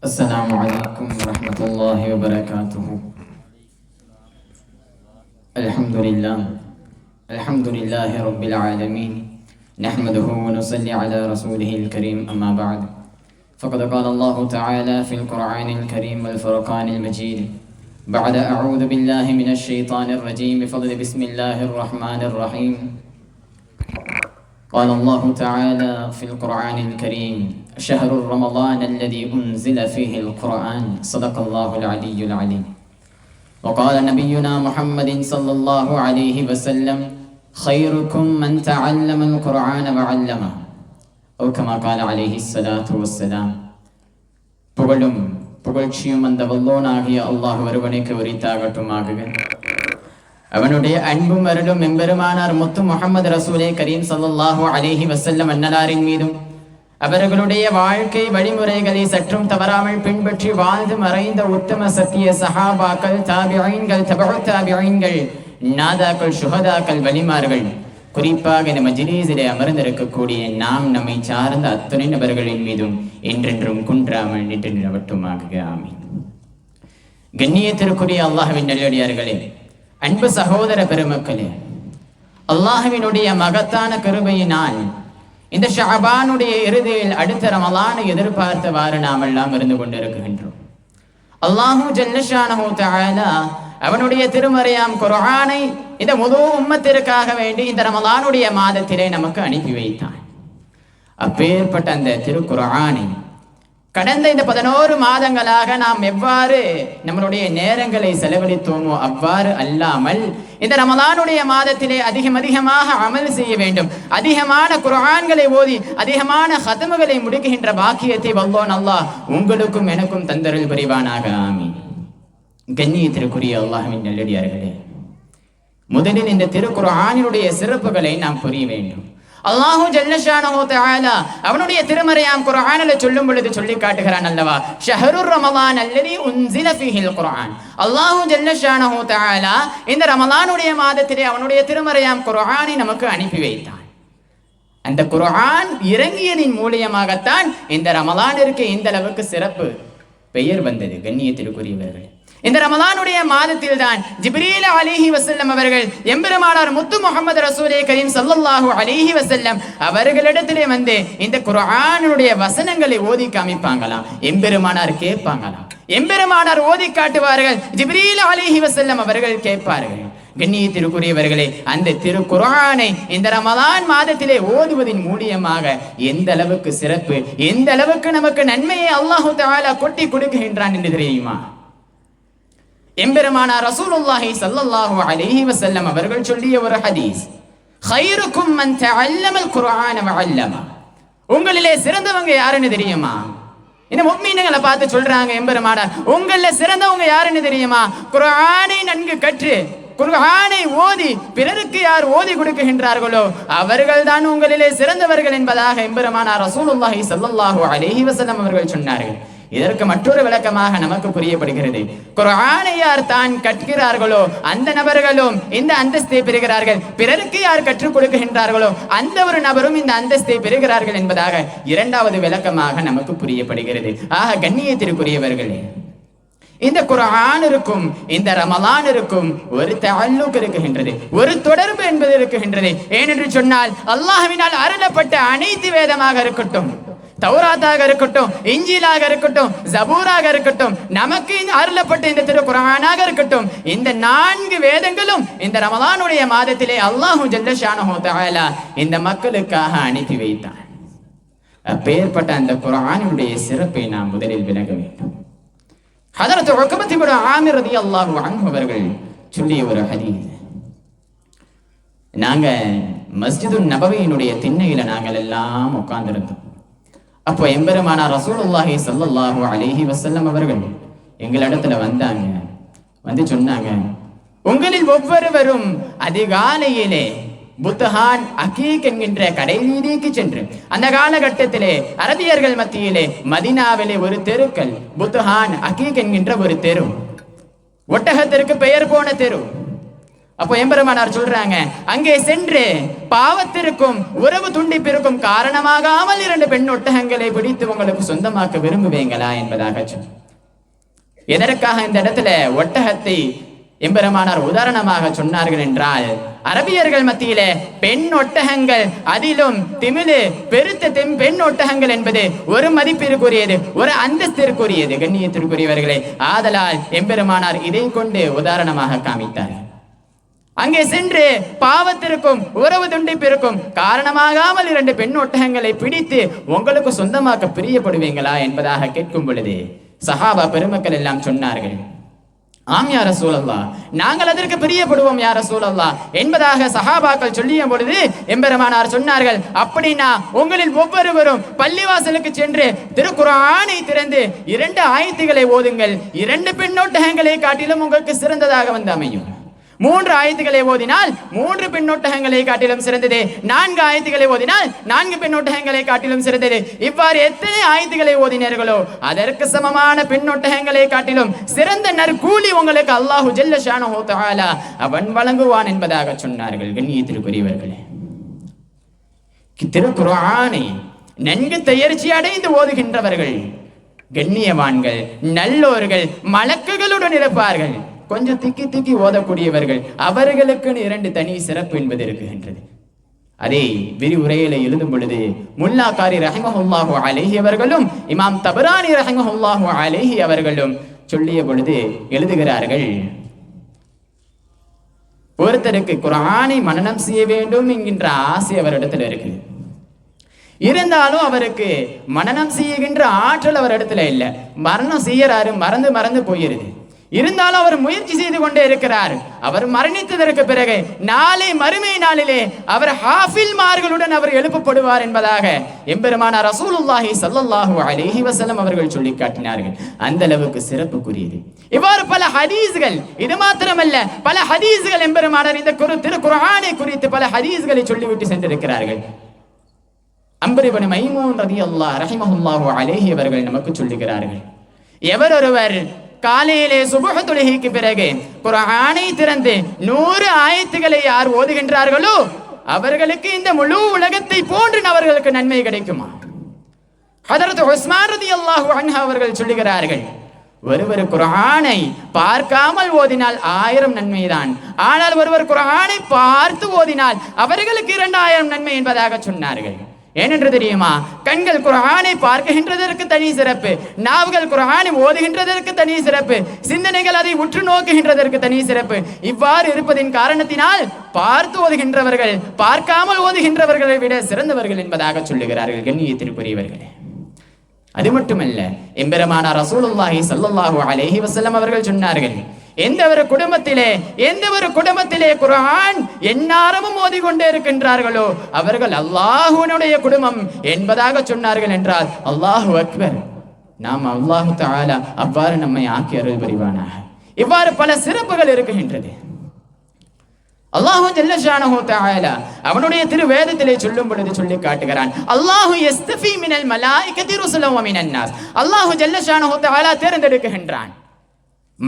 السلام عليكم ورحمة الله وبركاته. الحمد لله. الحمد لله رب العالمين. نحمده ونصلي على رسوله الكريم أما بعد. فقد قال الله تعالى في القرآن الكريم والفرقان المجيد. بعد أعوذ بالله من الشيطان الرجيم. بفضل بسم الله الرحمن الرحيم. قال الله تعالى في القرآن الكريم شهر رمضان الذي أنزل فيه القرآن. صدق الله العلي العليم. وقال نبينا محمد صلى الله عليه وسلم خيركم من تعلم القرآن وعلمه. أو كما قال عليه الصلاة والسلام പുകഴും പുകഴ്ചയും അന്തവല്ലോനാകിയ അള്ളാഹു ഒരുവനേക്ക് ഒരുത്താകട്ടുമാകുക அவனுடைய அன்பும் அருளும் எம்பெருமானார் முத்து முகமது ரசூலே கரீம் சல்லாஹூ அலேஹி வசல்லம் அன்னலாரின் மீதும் அவர்களுடைய வாழ்க்கை வழிமுறைகளை சற்றும் தவறாமல் பின்பற்றி வாழ்ந்து மறைந்த உத்தம சத்திய சஹாபாக்கள் தாபியீன்கள் தபு நாதாக்கள் சுகதாக்கள் வலிமார்கள். குறிப்பாக இந்த மஜ்லீஸிலே அமர்ந்திருக்கக்கூடிய நாம் நம்மை சார்ந்த அத்துணை நபர்களின் மீதும் என்றென்றும் குன்றாமல் நின்று நிலவட்டுமாக. ஆமீன். கண்ணியத்திற்குரிய அல்லாஹ்வின் நல்லடியார்களே அன்பு சகோதர பெருமக்களே அல்லாஹுவினுடைய மகத்தான கருமையினால் இந்த ஷாபானுடைய இறுதியில் அடுத்த ரமலானை எதிர்பார்த்தவாறு நாம் எல்லாம் இருந்து கொண்டிருக்கின்றோம். அல்லாஹு ஜல்லஷானஹு அவனுடைய திருமறையாம் குரானை இந்த முழு உம்மத்திற்காக வேண்டி இந்த ரமலானுடைய மாதத்திலே நமக்கு அனுப்பி வைத்தான். அப்பேற்பட்ட அந்த திருக்குரானை கடந்த இந்த பதினோரு மாதங்களாக நாம் எவ்வாறு நம்மளுடைய நேரங்களை செலவழித்தோமோ அவ்வாறு அல்லாமல் இந்த ரமலானுடைய மாதத்திலே அதிகம் அதிகமாக அமல் செய்ய வேண்டும். அதிகமான குரான்களை ஓதி அதிகமான ஹதமுகளை முடிக்குகின்ற பாக்கியத்தை வல்லோன் அல்லாஹ் உங்களுக்கும் எனக்கும் தந்தருள் புரிவானாக. ஆமி கண்ணியத்திற்குரிய அல்லாஹின் நல்லடியார்களே முதலில் இந்த திருக்குறானினுடைய சிறப்புகளை நாம் புரிய வேண்டும். அல்லாஹு ஜல்லஷானஹு தஆலா அவனுடைய திருமறையாம் குர்ஆனில் சொல்லும் பொழுது சொல்லி காட்டுகிறான் அல்லவா? ஷஹருர் ரமலான் அல்லதி உன்ஸில ஃபீஹில் குர்ஆன். அல்லாஹு ஜல்லஷானஹு தஆலா இந்த ரமலானுடைய மாதத்திலே அவனுடைய திருமறையாம் குர்ஆனை நமக்கு அனுப்பி வைத்தான். அந்த குர்ஆன் இறங்கியதின் மூலியமாகத்தான் இந்த ரமலானிற்கு இந்த அளவுக்கு சிறப்பு பெயர் வந்தது கண்ணியத்திற்குரியவர்களே. இந்த ரமலானுடைய மாதத்தில் தான் ஜிப்ரீல் அலிஹி வசல்லம் அவர்கள் எம்பெருமானார் முத்து முகமது ரசூலே கரீம் சல்லல்லாஹு அலிஹி வசல்லம் அவர்களிடத்திலே வந்து இந்த குரானுடைய வசனங்களை ஓதி காமிப்பாங்களாம். எம்பெருமானார் கேட்பாங்களாம். எம்பெருமானார் ஓதி காட்டுவார்கள் ஜிப்ரீல் அலிஹி வசல்லம் அவர்கள் கேட்பார்கள். கண்ணியத்திற்குரியவர்களே அந்த திருக்குர்ஆனை இந்த ரமலான் மாதத்திலே ஓதுவதின் மூலியமாக எந்த அளவுக்கு சிறப்பு எந்த அளவுக்கு நமக்கு நன்மையை அல்லாஹு தாலா கொட்டி கொடுக்கின்றான் என்று தெரியுமா? எம்பெருமானா ரசூலுல்லாஹி சல்லல்லாஹு அலைஹி வஸல்லம் அவர்கள் சொல்லிய ஒரு ஹதீஸ் ஹைருக்கும் மன் தஅல்லமல் குர்ஆன வஅல்லம. உங்களிலே சிறந்தவங்க யாருன்னு தெரியுமா? இந்த முக்மீனங்களை பார்த்து சொல்றாங்க எம்பெருமானார் உங்களில் சிறந்தவங்க யாருன்னு தெரியுமா? குர்ஆனை நன்கு கற்று குர்ஆனை ஓதி பிறருக்கு யார் ஓதி கொடுக்கின்றார்களோ அவர்கள் தான் உங்களிலே சிறந்தவர்கள் என்பதாக எம்பெருமானார் ரசூலுல்லாஹி சல்லல்லாஹு அலைஹி வஸல்லம் அவர்கள் சொன்னார்கள். இதற்கு மற்றொரு விளக்கமாக நமக்கு புரியப்படுகிறது. குரானை யார் தான் கற்கிறார்களோ அந்த நபர்களும் இந்த அந்தஸ்தை பெறுகிறார்கள். பிறருக்கு யார் கற்றுக் கொடுக்கின்றார்களோ அந்த ஒரு நபரும் இந்த அந்தஸ்தை பெறுகிறார்கள் என்பதாக இரண்டாவது விளக்கமாக நமக்கு புரியப்படுகிறது. ஆக கண்ணியத்திற்குரியவர்களே இந்த குரான் இருக்கும் இந்த ரமலான் இருக்கும் ஒரு தஅல்லுக் இருக்குகின்றது ஒரு தொடர்பு என்பது இருக்குகின்றது. ஏனென்று சொன்னால் அல்லாஹ்வினால் அருளப்பட்ட அனைத்து வேதமாக இருக்கட்டும். தௌராத்தாக இருக்கட்டும் இஞ்சிலாக இருக்கட்டும் ஜபூராக இருக்கட்டும் நமக்கு அருளப்பட்ட இந்த திருக்குர்ஆனாக இருக்கட்டும் இந்த நான்கு வேதங்களும் இந்த ரமலானுடைய மாதத்திலே அல்லாஹு ஜல்லஷானஹு தஆலா இந்த மக்களுக்காக அனுப்பி வைத்தான். அப்பேற்பட்ட அந்த குரானுடைய சிறப்பை நாம் முதலில் விளங்க வேண்டும். ஹதரத்து உக்பத் இப்னு ஆமிர் ரலியல்லாஹு அன்ஹு சொல்லிய ஒரு ஹதீஸ். நாங்க மஸ்ஜிது நபவியினுடைய திண்ணையில நாங்கள் எல்லாம் உட்கார்ந்திருந்தோம். அப்போ எம்பெருமானா ரசூலுல்லாஹி சல்லாஹூ அலிஹி வசல்லம் அவர்கள் எங்களிடத்துல வந்தாங்க. வந்து சொன்னாங்க உங்களில் ஒவ்வொருவரும் அதிகாலையிலே புத்தஹான் அகீக் என்கின்ற கடை வீதிக்கு சென்று அந்த காலகட்டத்திலே அரபியர்கள் மத்தியிலே மதினாவிலே ஒரு தெருக்கள் புத்தஹான் அகீக் என்கின்ற ஒரு தெரு. ஒட்டகத்திற்கு பெயர் போன தெரு. அப்போ எம்பெருமானார் சொல்றாங்க அங்கே சென்று பாவத்திற்கும் உறவு துண்டிப்பிற்கும் காரணமாகாமல் இரண்டு பெண் ஒட்டகங்களை பிடித்து உங்களுக்கு சொந்தமாக்க விரும்புவீங்களா? என்பதாக சொல். எதற்காக இந்த இடத்துல ஒட்டகத்தை எம்பெருமானார் உதாரணமாக சொன்னார்கள் என்றால் அரபியர்கள் மத்தியிலே பெண் ஒட்டகங்கள் அதிலும் திமிழு பெருத்த தெம் பெண் ஒட்டகங்கள் என்பது ஒரு மதிப்பிற்குரியது ஒரு அந்தஸ்திற்குரியது. கண்ணியத்திற்குரியவர்களே ஆதலால் எம்பெருமானார் இதை கொண்டு உதாரணமாக காமித்தார்கள் அங்கே சென்று பாவத்திற்கும் உறவு துண்டிப்பிற்கும் காரணமாகாமல் இரண்டு பெண் ஒட்டகங்களை பிடித்து உங்களுக்கு சொந்தமாக்க பிரியப்படுவீங்களா என்பதாக கேட்கும் பொழுது சஹாபா பெருமக்கள் எல்லாம் சொன்னார்கள் ஆம் யார சூழல்லா நாங்கள் அதற்கு பிரியப்படுவோம் யார சூழல்லா என்பதாக சஹாபாக்கள் சொல்லிய பொழுது எம்பெருமானார் சொன்னார்கள் அப்படின்னா உங்களில் ஒவ்வொருவரும் பள்ளிவாசலுக்கு சென்று திருக்குறானை திறந்து இரண்டு ஆயத்துகளை ஓதுங்கள் இரண்டு பெண்ணோட்டகங்களை காட்டிலும் உங்களுக்கு சிறந்ததாக வந்து அமையும். மூன்று ஆயத்துக்களை ஓதினால் மூன்று பெண்ணொட்டகங்களை காட்டிலும் சிறந்தது. நான்கு ஆயத்துக்களை ஓதினால் நான்கு பெண்ணொட்டகங்களை காட்டிலும் சிறந்தது. இவ்வாறு எத்தனை ஆயத்துக்களை ஓதினீர்களோ அதற்கு சமமான பெண்ணொட்டகங்களை காட்டிலும் சிறந்த நற்கூலி உங்களுக்கு அல்லாஹு ஜெல்ல ஷானஹு அவன் வழங்குவான் என்பதாக சொன்னார்கள் கண்ணியத்திற்குரியவர்களே. திருக்குர்ஆனை நன்கு தயர்ச்சி அடைந்து ஓதுகின்றவர்கள் கண்ணியவான்கள் நல்லோர்கள் மலக்குகளுடன் இருப்பார்கள். கொஞ்சம் திக்கி திக்கி ஓதக்கூடியவர்கள் அவர்களுக்குன்னு இரண்டு தனி சிறப்பு என்பது இருக்குகின்றது. அதே விரிவுரையில எழுதும் பொழுது முல்லாக்காரி ரஹமஹுல்லாஹு அவர்களும் இமாம் தபரானி ரஹமஹுல்லாஹு அலேஹி அவர்களும் சொல்லிய பொழுது எழுதுகிறார்கள் ஒருத்தருக்கு குரானை மனநம் செய்ய வேண்டும் என்கின்ற ஆசை அவரிடத்துல இருக்கு இருந்தாலும் அவருக்கு மனநம் செய்கின்ற ஆற்றல் அவர் இடத்துல இல்லை. மரணம் செய்யறாரு மறந்து மறந்து போயிருது. இருந்தாலும் அவர் முயற்சி செய்து கொண்டே இருக்கிறார். அவர் மரணித்ததற்கு பிறகு நாளை மறுமை நாளிலே அவர் ஹாஃபில் மார்களுடன் அவர் எழுப்பப்படுவார் என்பதாக எம்பெருமான ரசூலுல்லாஹி சல்லல்லாஹு அலிஹி வசலம் அவர்கள் சொல்லி காட்டினார்கள். அந்த அளவுக்கு சிறப்புக்குரியது. இவ்வாறு பல ஹதீஸ்கள் இது மாத்திரமல்ல பல ஹதீஸ்கள் எம்பெருமானர் இந்த குரு திருக்குர்ஆனை குறித்து பல ஹதீஸ்களை சொல்லிவிட்டு சென்றிருக்கிறார்கள். அம்பரிபன் மைமூன் ரதியல்லாஹ் ரஹிமஹுல்லாஹு அலேஹி அவர்கள் நமக்கு சொல்லுகிறார்கள். எவர் ஒருவர் காலையிலே சுபஹ தொழுகைக்கு பிறகு குரானை திறந்து நூறு ஆயத்துகளை யார் ஓதுகின்றார்களோ அவர்களுக்கு இந்த முழு உலகத்தை போன்று அவர்களுக்கு நன்மை கிடைக்குமா? ஹதரத் உஸ்மான் அல்லாஹு அவர்கள் சொல்லுகிறார்கள் ஒருவர் குரானை பார்க்காமல் ஓதினால் ஆயிரம் நன்மைதான். ஆனால் ஒருவர் குரானை பார்த்து ஓதினால் அவர்களுக்கு இரண்டாயிரம் நன்மை என்பதாக சொன்னார்கள். ஏனென்று தெரியுமா? கண்கள் குரானை பார்க்கின்றதற்கு தனி சிறப்பு. நாவுகள் குரானை ஓதுகின்றதற்கு தனி சிறப்பு. சிந்தனைகள் அதை உற்று நோக்குகின்றதற்கு தனி சிறப்பு. இவ்வாறு இருப்பதின் காரணத்தினால் பார்த்து ஓதுகின்றவர்கள் பார்க்காமல் ஓதுகின்றவர்களை விட சிறந்தவர்கள் என்பதாக சொல்லுகிறார்கள் கண்ணியத்திற்குரியவர்களே அது மட்டுமல்ல எம்பெருமானார் ரசூலுல்லாஹி சல்லுல்லாஹு அலேஹி வசல்லம் அவர்கள் சொன்னார்கள் எந்த ஒரு குடும்பத்திலே எந்த ஒரு குடும்பத்திலே குர்ஆன் எந்நாரமும் ஓதிக்கொண்டே இருக்கின்றார்களோ அவர்கள் அல்லாஹுனுடைய குடும்பம் என்பதாக சொன்னார்கள் என்றால் அல்லாஹு அக்பர். நாம் அல்லாஹு தாலா அவ்வாறு நம்மை ஆக்கி அருள் புரிவானாக. இவ்வாறு பல சிறப்புகள் இருக்குகின்றது அல்லாஹு ஜல்ல ஷானஹு தஆலா அவனுடைய திருவேதத்திலே சொல்லும் பொழுது சொல்லி காட்டுகிறான் அல்லாஹு யஸ்தஃபி மினல் மலாயிகதி ருசுலம் வ மினன் நாஸ். அல்லாஹு ஜல்ல ஷானஹு தஆலா தேர்ந்தெடுக்கின்றான்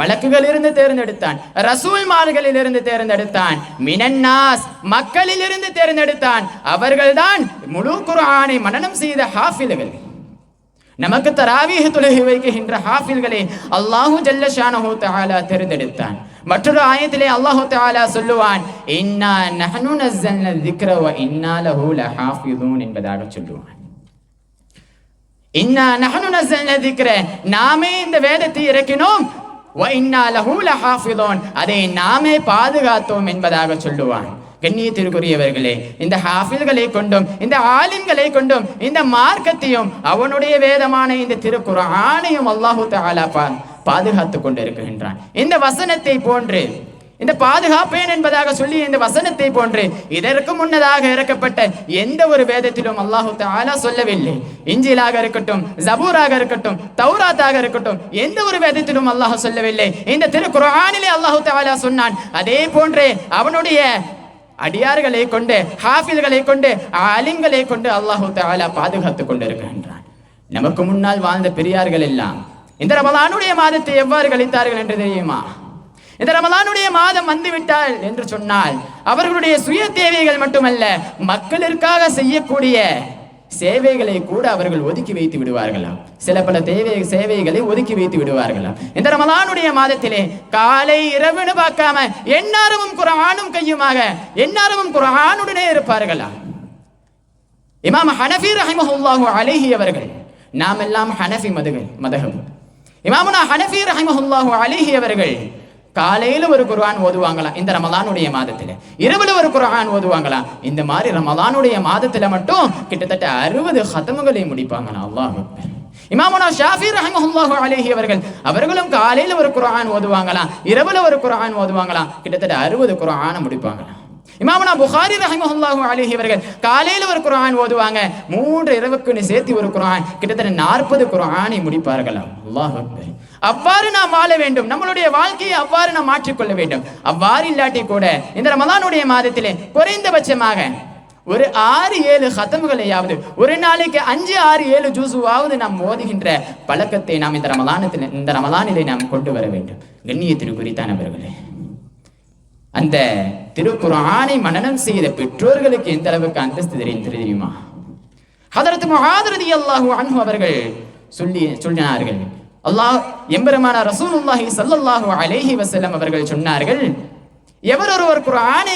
மலக்குகள் இருந்து தேர்ந்தெடுத்தான் ரசூல்மார்களில் இருந்து தேர்ந்தெடுத்தான் மினன்னாஸ் மக்களில் இருந்து தேர்ந்தெடுத்தான். அவர்கள்தான் முழு குரானை மனனம் செய்த ஹாஃபில்கள். நமக்கு தராவீக தொழுகை வைக்கின்ற ஹாஃபில்களை அல்லாஹு ஜல்ல தஆலா தேர்ந்தெடுத்தான். மற்றொரு ஆயத்திலே அல்லாஹு தஆலா சொல்லுவான் இன்னா நஹனு நஸ்ஸல்ன ذிக்ர வ இன்னா லஹு லஹாஃபிதூன் என்பதாக சொல்லுவான். இன்னா நஹனு நஸ்ஸல்ன ذிக்ர நாமே இந்த வேதத்தை இறக்கினோம் அதை நாமே பாதுகாத்தோம் என்பதாக சொல்லுவான். கண்ணியத்திற்குரியவர்களே இந்த ஹாஃபில்களை கொண்டும் இந்த ஆலிம்களை கொண்டும் இந்த மார்க்கத்தையும் அவனுடைய வேதமான இந்த திருக்குர்ஆனையும் அல்லாஹு தாலா பா பாதுகாத்து கொண்டிருக்கின்றான். இந்த வசனத்தை போன்று இந்த பாதுகாப்பேன் என்பதாக சொல்லி இந்த வசனத்தை போன்று இதற்கு முன்னதாக இறக்கப்பட்ட எந்த ஒரு வேதத்திலும் அல்லாஹு தாலா சொல்லவில்லை. இஞ்சிலாக இருக்கட்டும் ஜபூராக இருக்கட்டும் தௌராத்தாக இருக்கட்டும் எந்த ஒரு வேதத்திலும் அல்லாஹ் சொல்லவில்லை. இந்த குரானிலே அல்லாஹு தாலா சொன்னான் அதே போன்றே அவனுடைய அடியார்களை கொண்டு ஹாஃபில்களை கொண்டு ஆலிங்களை கொண்டு அல்லாஹு தாலா பாதுகாத்து கொண்டிருக்கின்றான். நமக்கு முன்னால் வாழ்ந்த பெரியார்கள் எல்லாம் இந்த ரமலானுடைய மாதத்தை எவ்வாறு கழித்தார்கள் என்று தெரியுமா? இந்த ரமலானுடைய மாதம் வந்துவிட்டால் என்று சொன்னால் அவர்களுடைய சுய தேவைகள் மட்டுமல்ல மக்களிற்காக செய்யக்கூடிய சேவைகளை கூட அவர்கள் ஒதுக்கி வைத்து விடுவார்களாம். சில பல தேவை சேவைகளை ஒதுக்கி வைத்து விடுவார்களாம். இந்த ரமலானுடைய மாதத்திலே காலை இரவுன்னு பார்க்காம எந்நேரமும் குரானும் கையுமாக எந்நேரமும் குரானுடனே இருப்பார்களாம். இமாம் ஹனஃபி ரஹிமஹுல்லாஹு அலைஹி அவர்கள் நாம் எல்லாம் ஹனஃபி மதுகள் மதகம். இமாமுனா ஹனஃபி ரஹிமஹுல்லாஹு அலைஹி அவர்கள் காலையில ஒரு குர்ஆன் ஓதுவாங்களாம் இந்த ரமலானுடைய மாதத்துல. இரவுல ஒரு குர்ஆன் ஓதுவாங்களாம் இந்த மாதிரி ரமலானுடைய மாதத்துல மட்டும் கிட்டத்தட்ட அறுபது ஹதமுகளை முடிப்பாங்களாம் அல்லாஹ் இமாமுனா ஷாஃபி ரஹமஹுல்லாஹு அலைஹி அவர்கள் அவர்களும் காலையில ஒரு குர்ஆன் ஓதுவாங்களாம் இரவுல ஒரு குர்ஆன் ஓதுவாங்களாம் கிட்டத்தட்ட அறுபது குர்ஆனை முடிப்பாங்களாம் இமாமனா புகாரி ரஹிமஹுல்லாஹு அலைஹி அவர்கள் காலையில ஒரு குர்ஆன் ஓதுவாங்க. மூன்று இரவுக்குன்னு சேர்த்து ஒரு குர்ஆன் கிட்டத்தட்ட நாற்பது குர்ஆனை முடிப்பார்களாம் அல்லாஹ் அக்பர். அவ்வாறு நாம் வாழ வேண்டும். நம்மளுடைய வாழ்க்கையை அவ்வாறு நாம் மாற்றிக்கொள்ள வேண்டும். அவ்வாறு இல்லாட்டி கூட இந்த ரமதானுடைய மாதத்திலே குறைந்தபட்சமாக ஒரு ஆறு ஏழு ஹத்தம்களையாவது ஒரு நாளைக்கு அஞ்சு ஆறு ஏழு ஜூசுவாவது நாம் ஓதுகின்ற பழக்கத்தை நாம் இந்த ரமதானத்தில் இந்த ரமதானிலே நாம் கொண்டு வர வேண்டும். கண்ணியத்திற்குரித்தானவர்களே அந்த திருக்குறானை மனனம் செய்த பெற்றோர்களுக்கு எந்த அளவுக்கு அந்தஸ்து தெரியும் தெரியுமா? அதற்கு முஆத் அல்லாஹு அன்பு அவர்கள் சொல்லி சொல்லினார்கள். அல்லாஹ் எம்பெருமான ரசூலுல்லாஹி சல்லல்லாஹு அலைஹி வசல்லம் அவர்கள் சொன்னார்கள் எவர் ஒருவர்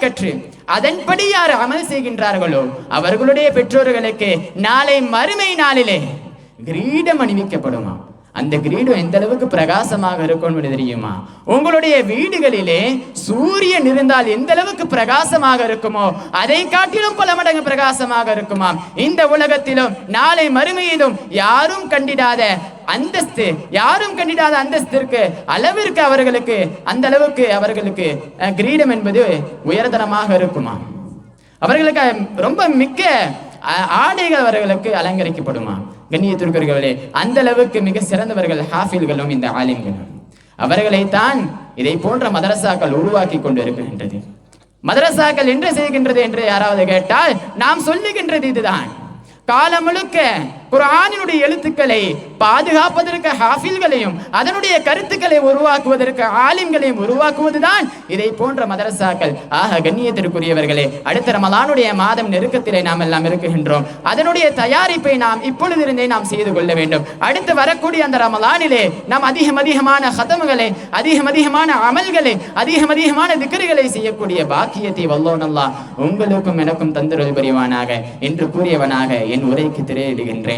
கற்று அதன்படி யார் அமல் செய்கின்றார்களோ அவர்களுடைய பெற்றோர்களுக்கு நாளை மறுமை நாளிலே கிரீடம் அணிவிக்கப்படுமா அந்த கிரீடம் எந்த அளவுக்கு பிரகாசமாக இருக்கும் தெரியுமா? உங்களுடைய வீடுகளிலே சூரியன் இருந்தால் எந்த அளவுக்கு பிரகாசமாக இருக்குமோ அதை காட்டிலும் பல மடங்கு பிரகாசமாக இருக்குமாம். இந்த உலகத்திலும் நாளை மறுமையிலும் யாரும் கண்டிடாத அந்தஸ்து யாரும் கண்டிடாத அந்தஸ்திற்கு அளவிற்கு அவர்களுக்கு அந்த அளவுக்கு அவர்களுக்கு அஹ், கிரீடம் என்பது உயர்தரமாக இருக்குமா அவர்களுக்கு ரொம்ப மிக்க ஆடைகள் அவர்களுக்கு அலங்கரிக்கப்படுமா கண்ணியத்திற்குரியவர்களே அந்த அளவுக்கு மிக சிறந்தவர்கள் ஹாஃபில்களும் இந்த ஆலிம்களும் அவர்களைத்தான் இதை போன்ற மதரசாக்கள் உருவாக்கி கொண்டு இருக்கின்றது மதரசாக்கள் என்ன செய்கின்றது என்று யாராவது கேட்டால் நாம் சொல்லுகின்றது இதுதான். காலம் முழுக்க குரானினுடைய எழுத்துக்களை பாதுகாப்பதற்கு ஹாஃபில்களையும் அதனுடைய கருத்துக்களை உருவாக்குவதற்கு ஆலிம்களையும் உருவாக்குவதுதான் இதை போன்ற மதரசாக்கள். ஆக கண்ணியத்திற்குரியவர்களே அடுத்த ரமலானுடைய மாதம் நெருக்கத்திலே நாம் எல்லாம் இருக்குகின்றோம். அதனுடைய தயாரிப்பை நாம் இப்பொழுதிருந்தே நாம் செய்து கொள்ள வேண்டும். அடுத்து வரக்கூடிய அந்த ரமலானிலே நாம் அதிகம் அதிகமான ஹதமுகளை அதிகம் அதிகமான அமல்களை அதிகம் அதிகமான திக்கர்களை செய்யக்கூடிய பாக்கியத்தை வல்லோன் உங்களுக்கும் எனக்கும் தந்திரல் புரிவானாக என்று கூறியவனாக என் உரைக்கு திரையிடுகின்றேன்.